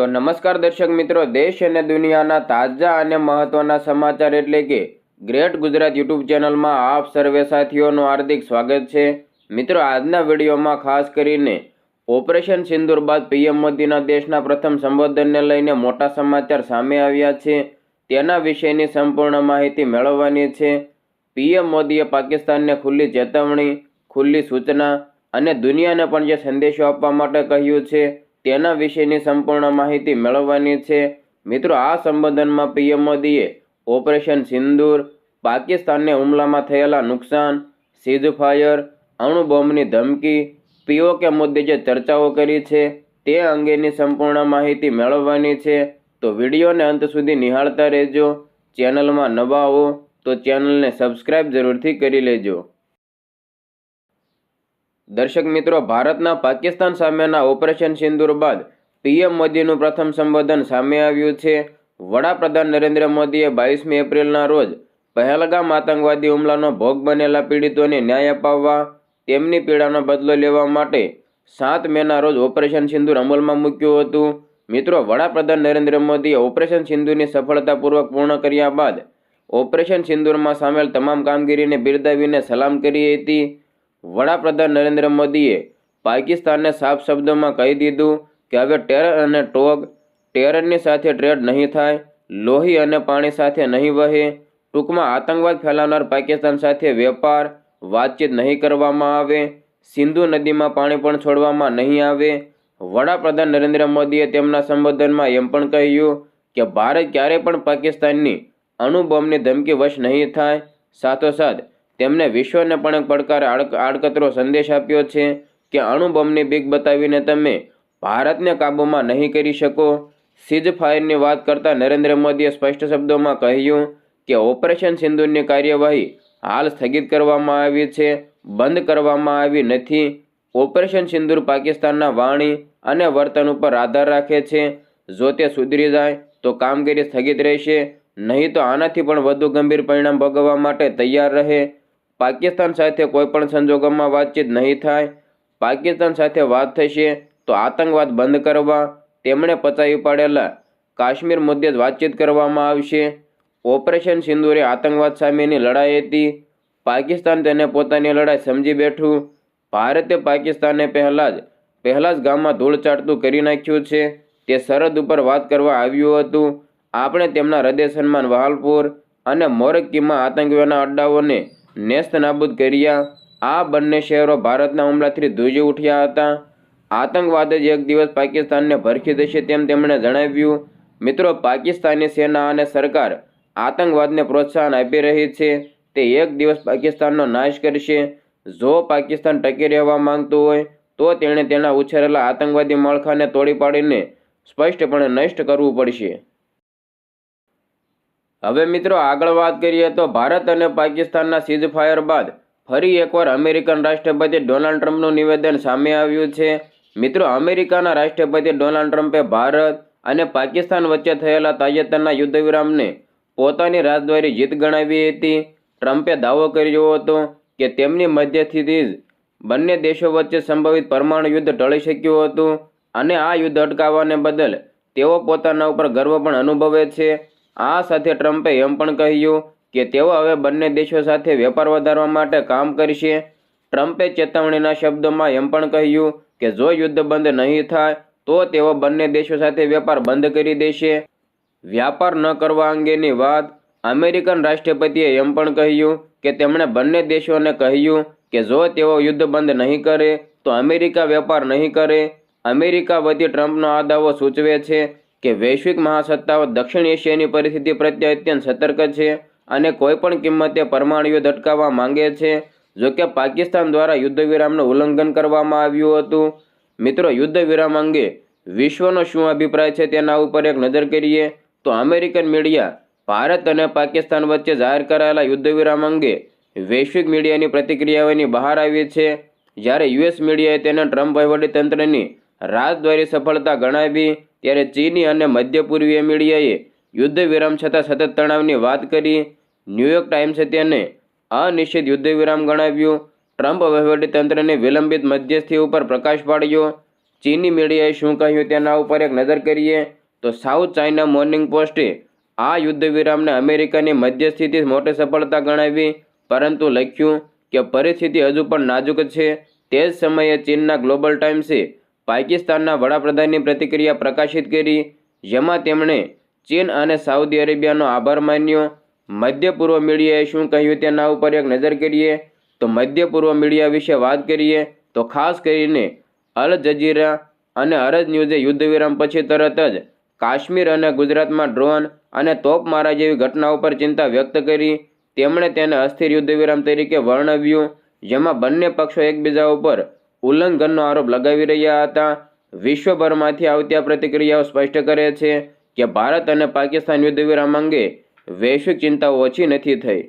તો નમસ્કાર દર્શક મિત્રો, દેશ અને દુનિયાના તાજા અને મહત્વના સમાચાર એટલે કે ગ્રેટ ગુજરાત યુટ્યુબ ચેનલમાં આપ સર્વે સાથીઓનું હાર્દિક સ્વાગત છે. મિત્રો, આજના વિડીયોમાં ખાસ કરીને ઓપરેશન સિંદૂર બાદ પીએમ મોદીના દેશના પ્રથમ સંબોધનને લઈને મોટા સમાચાર સામે આવ્યા છે. તેના વિશેની સંપૂર્ણ માહિતી મેળવવાની છે. પીએમ મોદીએ પાકિસ્તાનને ખુલ્લી ચેતવણી, ખુલ્લી સૂચના અને દુનિયાને પણ જે સંદેશો આપવા માટે કહ્યું છે તેના વિશેની સંપૂર્ણ માહિતી મેળવવાની છે. મિત્રો, આ સંબોધનમાં પીએમ મોદીએ ઓપરેશન સિંદૂર, પાકિસ્તાનને હુમલામાં થયેલા નુકસાન, સીઝ ફાયર અણુબોમ્બની ધમકી પીઓકે મુદ્દે જે ચર્ચાઓ કરી છે તે અંગેની સંપૂર્ણ માહિતી મેળવવાની છે. તો વિડીયોને અંત સુધી નિહાળતા રહેજો. ચેનલમાં નવા હો તો ચેનલને સબસ્ક્રાઈબ જરૂરથી કરી લેજો. દર્શક મિત્રો, ભારતના પાકિસ્તાન સામેના ઓપરેશન સિંદૂર બાદ પીએમ મોદીનું પ્રથમ સંબોધન સામે આવ્યું છે. વડાપ્રધાન નરેન્દ્ર મોદીએ બાવીસમી એપ્રિલના રોજ પહેલગામ આતંકવાદી હુમલાનો ભોગ બનેલા પીડિતોને ન્યાય અપાવવા, તેમની પીડાનો બદલો લેવા માટે સાત મેના રોજ ઓપરેશન સિંદૂર અમલમાં મૂક્યું હતું. મિત્રો, વડાપ્રધાન નરેન્દ્ર મોદીએ ઓપરેશન સિંધુને સફળતાપૂર્વક પૂર્ણ કર્યા બાદ ઓપરેશન સિંદૂરમાં સામેલ તમામ કામગીરીને બિરદાવીને સલામ કરી હતી. વડાપ્રધાન નરેન્દ્ર મોદીએ પાકિસ્તાનને સાફ શબ્દોમાં કહી દીધું કે હવે ટેરર અને ટોગ ટેરરની સાથે ટ્રેડ નહીં થાય, લોહી અને પાણી સાથે નહીં વહે, ટૂંકમાં આતંકવાદ ફેલાવનાર પાકિસ્તાન સાથે વેપાર, વાતચીત નહીં કરવામાં આવે, સિંધુ નદીમાં પાણી પણ છોડવામાં નહીં આવે. વડાપ્રધાન નરેન્દ્ર મોદીએ તેમના સંબોધનમાં એમ પણ કહ્યું કે, ભારત ક્યારેય પણ પાકિસ્તાનની અણુબોમ્બની ધમકી વશ નહીં થાય, સાથોસાથ તેમને વિશ્વને પણ એક પડકાર આડ આડકતરો સંદેશ આપ્યો છે કે અણુબમની બીક બતાવીને તમે ભારતને કાબૂમાં નહીં કરી શકો. સીઝ ફાયરની વાત કરતા નરેન્દ્ર મોદીએ સ્પષ્ટ શબ્દોમાં કહ્યું કે ઓપરેશન સિંધુની કાર્યવાહી હાલ સ્થગિત કરવામાં આવી છે, બંધ કરવામાં આવી નથી. ઓપરેશન સિંદૂર પાકિસ્તાનના વાણી અને વર્તન ઉપર આધાર રાખે છે. જો તે સુધરી જાય તો કામગીરી સ્થગિત રહેશે, નહીં તો આનાથી પણ વધુ ગંભીર પરિણામ ભોગવવા માટે તૈયાર રહે. પાકિસ્તાન સાથે કોઈપણ સંજોગોમાં વાતચીત નહીં થાય, પાકિસ્તાન સાથે વાત થશે તો આતંકવાદ બંધ કરવા તેમણે પચાવી પાડેલા કાશ્મીર મુદ્દે વાતચીત કરવામાં આવશે. ઓપરેશન સિંદૂરે આતંકવાદ સામેની લડાઈ હતી. પાકિસ્તાન તેને પોતાની લડાઈ સમજી બેઠું. ભારતે પાકિસ્તાનને પહેલાં જ પહેલાં જ ગામમાં ધૂળ ચાટતું કરી નાખ્યું છે. તે સરહદ ઉપર વાત કરવા આવ્યું હતું. આપણે તેમના હૃદય સન્માન વહાલપુર અને મોરક્કીમાં આતંકીઓના અડ્ડાઓને નેસ્ત નાબૂદ કર્યા. આ બંને શહેરો ભારતના હુમલાથી ધ્રુજી ઉઠ્યા હતા. આતંકવાદ જ એક દિવસ પાકિસ્તાનને ભરખી દેશે તેમ તેમણે જણાવ્યું. મિત્રો, પાકિસ્તાની સેના અને સરકાર આતંકવાદને પ્રોત્સાહન આપી રહી છે. તે એક દિવસ પાકિસ્તાનનો નાશ કરશે. જો પાકિસ્તાન ટકી રહેવા માંગતું હોય, તો તેણે તેના ઉછેરેલા આતંકવાદી માળખાને તોડી પાડીને સ્પષ્ટપણે નષ્ટ કરવું પડશે. હવે મિત્રો આગળ વાત કરીએ તો ભારત અને પાકિસ્તાનના સીઝ ફાયર બાદ ફરી એકવાર અમેરિકન રાષ્ટ્રપતિ ડોનાલ્ડ ટ્રમ્પનું નિવેદન સામે આવ્યું છે. મિત્રો, અમેરિકાના રાષ્ટ્રપતિ ડોનાલ્ડ ટ્રમ્પે ભારત અને પાકિસ્તાન વચ્ચે થયેલા તાજેતરના યુદ્ધ વિરામને પોતાની રાજદ્વારી જીત ગણાવી હતી. ટ્રમ્પે દાવો કર્યો હતો કે તેમની મધ્યથી જ બંને દેશો વચ્ચે સંભવિત પરમાણુ યુદ્ધ ટળી શક્યું હતું અને આ યુદ્ધ અટકાવવાને બદલ તેઓ પોતાના ઉપર ગર્વ પણ અનુભવે છે. આ સાથે ટ્રમ્પે એમ પણ કહ્યું કે તેઓ હવે બંને દેશો સાથે વેપાર વધારવા માટે કામ કરશે. ટ્રમ્પે ચેતવણીના શબ્દોમાં એમ પણ કહ્યું કે જો યુદ્ધ બંધ નહીં થાય, તો તેઓ બંને દેશો સાથે વેપાર બંધ કરી દેશે. વ્યાપાર ન કરવા અંગેની વાત અમેરિકન રાષ્ટ્રપતિએ એમ પણ કહ્યું કે તેમણે બંને દેશોને કહ્યું કે જો તેઓ યુદ્ધ બંધ નહીં કરે, તો અમેરિકા વેપાર નહીં કરે. અમેરિકા વતી ટ્રમ્પનો આ દાવો સૂચવે છે કે વૈશ્વિક મહાસત્તાઓ દક્ષિણ એશિયાની પરિસ્થિતિ પ્રત્યે અત્યંત સતર્ક છે અને કોઈપણ કિંમતે પરમાણુ યુદ્ધ અટકાવવા માંગે છે. જોકે પાકિસ્તાન દ્વારા યુદ્ધ વિરામનું ઉલ્લંઘન કરવામાં આવ્યું હતું. મિત્રો યુદ્ધ વિરામ અંગે વિશ્વનો શું અભિપ્રાય છે તેના ઉપર એક નજર કરીએ તો અમેરિકન મીડિયા ભારત અને પાકિસ્તાન વચ્ચે જાહેર કરાયેલા યુદ્ધ વિરામ અંગે વૈશ્વિક મીડિયાની પ્રતિક્રિયાઓની બહાર આવી છે. જ્યારે યુએસ મીડિયાએ તેને ટ્રમ્પ વહીવટીતંત્રની રાજદ્વારી સફળતા ગણાવી ત્યારે ચીની અને મધ્ય પૂર્વીય મીડિયાએ યુદ્ધ વિરામ છતાં સતત તણાવની વાત કરી. ન્યૂયોર્ક ટાઈમ્સે તેને અનિશ્ચિત યુદ્ધ વિરામ ગણાવ્યું. ટ્રમ્પ વહીવટીતંત્રને વિલંબિત મધ્યસ્થી ઉપર પ્રકાશ પાડ્યો. ચીની મીડિયાએ શું કહ્યું તેના ઉપર એક નજર કરીએ તો સાઉથ ચાઇના મોર્નિંગ પોસ્ટે આ યુદ્ધ વિરામને અમેરિકાની મધ્યસ્થિતિ મોટી સફળતા ગણાવી. પરંતુ લખ્યું કે પરિસ્થિતિ હજુ પણ નાજુક છે. તે જ સમયે ચીનના ગ્લોબલ ટાઇમ્સે પાકિસ્તાનના વડાપ્રધાનની પ્રતિક્રિયા પ્રકાશિત કરી, જેમાં તેમણે ચીન અને સાઉદી અરેબિયાનો આભાર માન્યો. મધ્ય પૂર્વ મીડિયાએ શું કહ્યું તેના ઉપર એક નજર કરીએ, તો મધ્ય પૂર્વ મીડિયા વિશે વાત કરીએ, તો ખાસ કરીને અલ જજીરા અને અરજ ન્યૂઝે યુદ્ધ વિરામ પછી તરત જ કાશ્મીર અને ગુજરાતમાં ડ્રોન અને તોપમારા જેવી ઘટનાઓ પર ચિંતા વ્યક્ત કરી. તેમણે તેને અસ્થિર યુદ્ધ વિરામ તરીકે વર્ણવ્યું, જેમાં બંને પક્ષો એકબીજા ઉપર ઉલ્લંઘનનો આરોપ લગાવી રહ્યા હતા. વિશ્વભરમાંથી આવતી આ પ્રતિક્રિયાઓ સ્પષ્ટ કરે છે કે ભારત અને પાકિસ્તાન યુદ્ધ વિરામ અંગે વૈશ્વિક ચિંતાઓ ઓછી નથી થઈ.